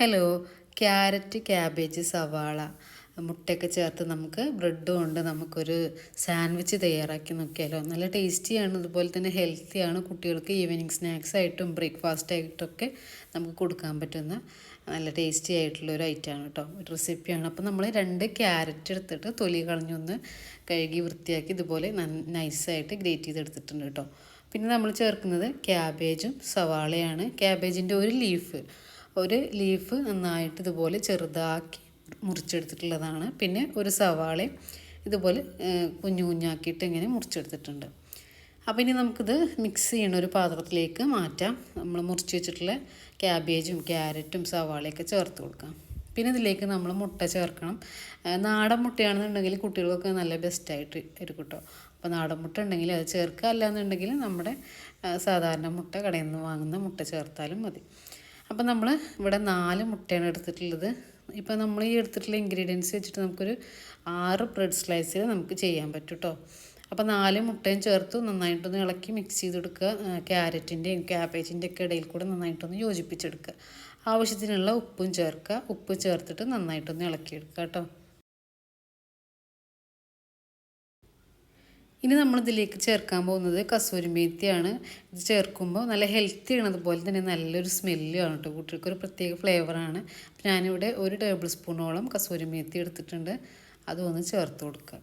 Hello carrot cabbage സവാള മുട്ടയൊക്കെ ചേർത്ത് നമുക്ക് ബ്രെഡ് ഉണ്ട് നമുക്കൊരു സാൻഡ്വിച്ച് തയ്യാറാക്കി നോക്കിയാലോ. നല്ല ടേസ്റ്റിയാണ് അതുപോലെ തന്നെ ഹെൽത്തിയാണ് കുട്ടികൾക്ക് ഈവനിങ് സ്നാക്സ് ആയിട്ടും ബ്രേക്ക്ഫാസ്റ്റ് ആയിട്ടൊക്കെ നമുക്ക് കൊടുക്കാൻ പറ്റുന്ന നല്ല ടേസ്റ്റി ആയിട്ടുള്ള ഒരു ഐറ്റമാണ് കേട്ടോ ഒരു റെസിപ്പിയാണ് അപ്പോൾ നമ്മൾ രണ്ട് ക്യാരറ്റ് എടുത്തിട്ട് തൊലി കളഞ്ഞൊന്ന് കഴുകി വൃത്തിയാക്കി ഇതുപോലെ നൈസായിട്ട് ഗ്രേറ്റ് ചെയ്തെടുത്തിട്ടുണ്ട് കേട്ടോ പിന്നെ നമ്മൾ ചേർക്കുന്നത് ക്യാബേജും സവാളയാണ്. ക്യാബേജിന്റെ ഒരു ലീഫ് ഒരു ലീഫ് നന്നായിട്ട് ഇതുപോലെ ചെറുതാക്കി മുറിച്ചെടുത്തിട്ടുള്ളതാണ്. പിന്നെ ഒരു സവാളയും ഇതുപോലെ കുഞ്ഞു കുഞ്ഞാക്കിയിട്ട് ഇങ്ങനെ മുറിച്ചെടുത്തിട്ടുണ്ട്. അപ്പോൾ ഇനി നമുക്കിത് മിക്സ് ചെയ്യണ ഒരു പാത്രത്തിലേക്ക് മാറ്റാം. നമ്മൾ മുറിച്ച് വെച്ചിട്ടുള്ള ക്യാബേജും ക്യാരറ്റും സവാളയൊക്കെ ചേർത്ത് കൊടുക്കാം. പിന്നെ ഇതിലേക്ക് നമ്മൾ മുട്ട ചേർക്കണം. നാടൻ മുട്ടയാണെന്നുണ്ടെങ്കിൽ കുട്ടികൾക്കൊക്കെ നല്ല ബെസ്റ്റായിട്ട് ഇരിക്കും കേട്ടോ. അപ്പോൾ നാടൻ മുട്ട ഉണ്ടെങ്കിൽ അത് ചേർക്കുക. അല്ലാന്നുണ്ടെങ്കിൽ നമ്മുടെ സാധാരണ മുട്ട കടയിൽ നിന്ന് വാങ്ങുന്ന മുട്ട ചേർത്താലും മതി. അപ്പോൾ നമ്മൾ ഇവിടെ നാല് മുട്ടയാണ് എടുത്തിട്ടുള്ളത്. ഇപ്പോൾ നമ്മൾ ഈ എടുത്തിട്ടുള്ള ഇൻഗ്രീഡിയൻസ് വെച്ചിട്ട് നമുക്കൊരു ആറ് ബ്രെഡ് സ്ലൈസിൽ നമുക്ക് ചെയ്യാൻ പറ്റും കേട്ടോ അപ്പോൾ നാല് മുട്ടയും ചേർത്ത് നന്നായിട്ടൊന്ന് ഇളക്കി മിക്സ് ചെയ്തെടുക്കുക ക്യാരറ്റിന്റെയും ക്യാബേജിന്റെ ഒക്കെ ഇടയിൽ കൂടെ നന്നായിട്ടൊന്ന് യോജിപ്പിച്ചെടുക്കുക. ആവശ്യത്തിനുള്ള ഉപ്പും ചേർക്കുക. ഉപ്പ് ചേർത്തിട്ട് നന്നായിട്ടൊന്ന് ഇളക്കിയെടുക്കുക കേട്ടോ ഇനി നമ്മൾ ഇതിലേക്ക് ചേർക്കാൻ പോകുന്നത് കസൂരി മേത്തിയാണ്. ഇത് ചേർക്കുമ്പോൾ നല്ല ഹെൽത്തി ആണ്. അതുപോലെ തന്നെ നല്ലൊരു സ്മെല്ലുമാണ് കേട്ടോ കുട്ടികൾക്ക്. ഒരു പ്രത്യേക ഫ്ലേവറാണ് ഞാനിവിടെ ഒരു ടേബിൾ സ്പൂണോളം കസൂരി മേത്തി എടുത്തിട്ടുണ്ട്. അതൊന്ന് ചേർത്ത് കൊടുക്കുക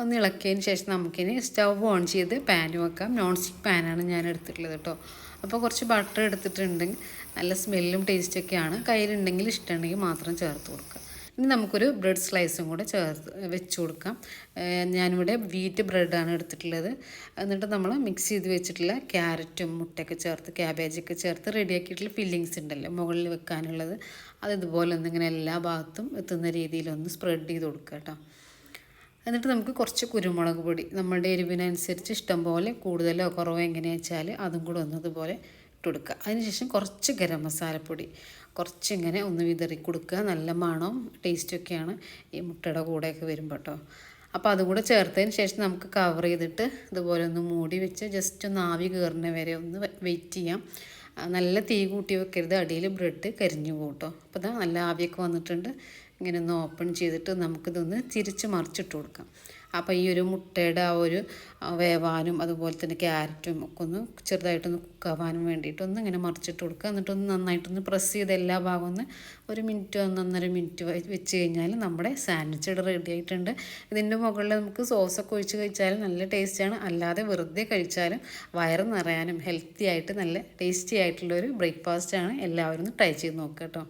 ഒന്ന് ഇളക്കിയതിന് ശേഷം നമുക്കിനി സ്റ്റവ് ഓൺ ചെയ്ത് പാൻ വെക്കാം. നോൺ സ്റ്റിക്ക് പാനാണ് ഞാൻ എടുത്തിട്ടുള്ളത് കേട്ടോ അപ്പോൾ കുറച്ച് ബട്ടർ എടുത്തിട്ടുണ്ടെങ്കിൽ നല്ല സ്മെല്ലും ടേസ്റ്റൊക്കെയാണ് കയ്യിലുണ്ടെങ്കിൽ ഇഷ്ടമുണ്ടെങ്കിൽ മാത്രം ചേർത്ത് കൊടുക്കുക. ഇനി നമുക്കൊരു ബ്രെഡ് സ്ലൈസും കൂടെ ചേർത്ത് വെച്ച് കൊടുക്കാം. ഞാനിവിടെ വീറ്റ് ബ്രെഡാണ് എടുത്തിട്ടുള്ളത്. എന്നിട്ട് നമ്മൾ മിക്സ് ചെയ്ത് വെച്ചിട്ടുള്ള ക്യാരറ്റും മുട്ടയൊക്കെ ചേർത്ത് ക്യാബേജൊക്കെ ചേർത്ത് റെഡിയാക്കിയിട്ടുള്ള ഫില്ലിങ്സ് ഉണ്ടല്ലോ മുകളിൽ വെക്കാനുള്ളത്. അത് ഇതുപോലെ ഒന്നിങ്ങനെ എല്ലാ ഭാഗത്തും എത്തുന്ന രീതിയിലൊന്ന് സ്പ്രെഡ് ചെയ്ത് കൊടുക്കുക കേട്ടോ. എന്നിട്ട് നമുക്ക് കുറച്ച് കുരുമുളക് പൊടി നമ്മുടെ എരിവിനനുസരിച്ച് ഇഷ്ടം പോലെ കൂടുതലോ കുറവോ എങ്ങനെയാണെന്ന് വെച്ചാൽ അതും കൂടെ ഒന്ന് ഇതുപോലെ ഇട്ട് കൊടുക്കുക അതിനുശേഷം കുറച്ച് ഗരം മസാലപ്പൊടി കുറച്ചിങ്ങനെ ഒന്ന് വിതറി കൊടുക്കുക. നല്ല മണവും ടേസ്റ്റൊക്കെയാണ് ഈ മുട്ടയുടെ കൂടെയൊക്കെ വരുമ്പോൾ കേട്ടോ അപ്പോൾ അതും കൂടെ ചേർത്തതിന് ശേഷം നമുക്ക് കവർ ചെയ്തിട്ട് ഇതുപോലെ ഒന്ന് മൂടി വെച്ച് ജസ്റ്റ് ഒന്ന് ആവി കയറുന്ന വരെ ഒന്ന് വെയിറ്റ് ചെയ്യാം. നല്ല തീ കൂട്ടി വെക്കരുത്. അടിയിൽ ബ്രെഡ് കരിഞ്ഞു പോകും കേട്ടോ അപ്പോൾ ഇതാ നല്ല ആവിയൊക്കെ വന്നിട്ടുണ്ട്. ഇങ്ങനെ ഒന്ന് ഓപ്പൺ ചെയ്തിട്ട് നമുക്കിതൊന്ന് തിരിച്ച് മറിച്ചിട്ട് കൊടുക്കാം. അപ്പോൾ ഈ ഒരു മുട്ടയുടെ ആ ഒരു വേവാനും അതുപോലെ തന്നെ ക്യാരറ്റും ഒക്കെ ഒന്ന് ചെറുതായിട്ടൊന്ന് കുക്കാവാനും വേണ്ടിയിട്ട് ഒന്ന് ഇങ്ങനെ മറിച്ചിട്ട് കൊടുക്കുക. എന്നിട്ടൊന്ന് നന്നായിട്ടൊന്ന് പ്രസ് ചെയ്ത് എല്ലാ ഭാഗവും ഒന്ന് ഒരു മിനിറ്റ് ഒന്നൊന്നര മിനിറ്റ് വെച്ച് കഴിഞ്ഞാൽ നമ്മുടെ സാൻഡ്വിച്ച് ഇവിടെ റെഡി ആയിട്ടുണ്ട്. ഇതിന്റെ മുകളിൽ നമുക്ക് സോസൊക്കെ ഒഴിച്ച് കഴിച്ചാലും നല്ല ടേസ്റ്റാണ് അല്ലാതെ വെറുതെ കഴിച്ചാലും വയറ് നിറയാനും ഹെൽത്തി ആയിട്ട് നല്ല ടേസ്റ്റി ആയിട്ടുള്ളൊരു ബ്രേക്ക്ഫാസ്റ്റാണ് എല്ലാവരും ഒന്ന് ട്രൈ ചെയ്ത് നോക്കുക കേട്ടോ.